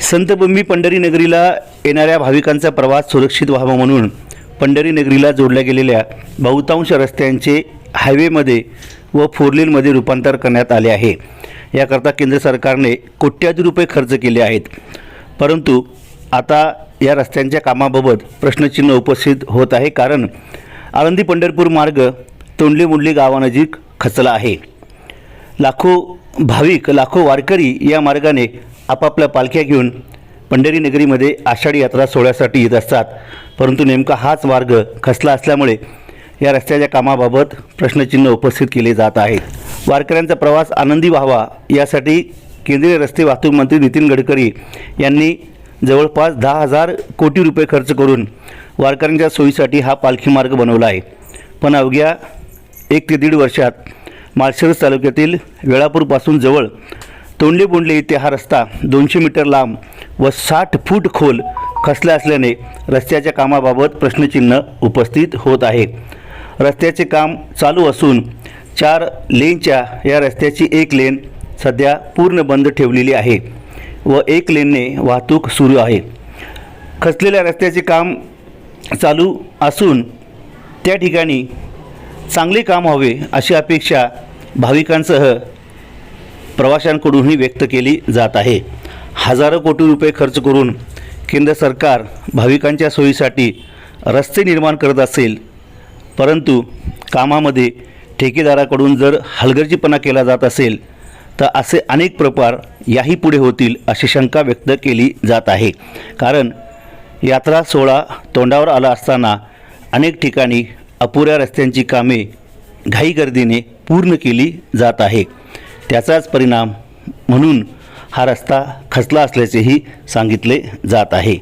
संतबंबी पंढरी नगरीला येणाऱ्या भाविकांचा प्रवास सुरक्षित व्हावा म्हणून पंढरी नगरीला जोडल्या गेलेल्या बहुतांश रस्त्यांचे हायवेमध्ये व फोरलेनमध्ये रूपांतर करण्यात आले आहे. याकरता केंद्र सरकारने कोट्याधी रुपये खर्च केले आहेत. परंतु आता या रस्त्यांच्या कामाबाबत प्रश्नचिन्ह उपस्थित होत आहे कारण आळंदी पंढरपूर मार्ग तोंडली मुंडली गावानजीक खचला आहे. लाखो भाविक लाखो वारकरी या मार्गाने आपापल्या पालख्या घेऊन पंढरी नगरीमध्ये आषाढी यात्रा सोहळ्यासाठी येत असतात. परंतु नेमका हाच मार्ग खसला असल्यामुळे या रस्त्याच्या कामाबाबत प्रश्नचिन्ह उपस्थित केले जात आहेत. वारकऱ्यांचा प्रवास आनंदी व्हावा यासाठी केंद्रीय रस्ते वाहतूक मंत्री नितीन गडकरी यांनी जवळपास दहा हजार कोटी रुपये खर्च करून वारकऱ्यांच्या सोयीसाठी हा पालखी मार्ग बनवला आहे. पण अवघ्या एक ते दीड वर्षात माळशिरस तालुक्यातील वेळापूरपासून जवळ तोंडले बोंडले इथे हा रस्ता दोनशे मीटर लांब व साठ फूट खोल खसला असल्याने रस्त्याच्या कामाबाबत प्रश्नचिन्ह उपस्थित होत आहे. रस्त्याचे काम चालू असून चार लेनच्या या रस्त्याची एक लेन सध्या पूर्ण बंद ठेवलेली आहे व एक लेनने वाहतूक सुरू आहे. खचलेल्या रस्त्याचे काम चालू असून त्या ठिकाणी चांगले काम व्हावे अशी अपेक्षा भाविकांसह प्रवाशांकडूनही व्यक्त केली जात आहे. हजारो कोटी रुपये खर्च करून केंद्र सरकार भाविकांच्या सोयीसाठी रस्ते निर्माण करत असेल परंतु कामामध्ये ठेकेदाराकडून जर हलगर्जीपणा केला जात असेल तर असे अनेक प्रकार याही पुढे होतील अशी शंका व्यक्त केली जात आहे. कारण यात्रा सोहळा तोंडावर आला असताना अनेक ठिकाणी अपुऱ्या रस्त्यांची कामे घाईगर्दीने पूर्ण केली जात आहे. त्याचाच परिणाम म्हणून हा रस्ता खचला असल्याचेही सांगितले जात आहे.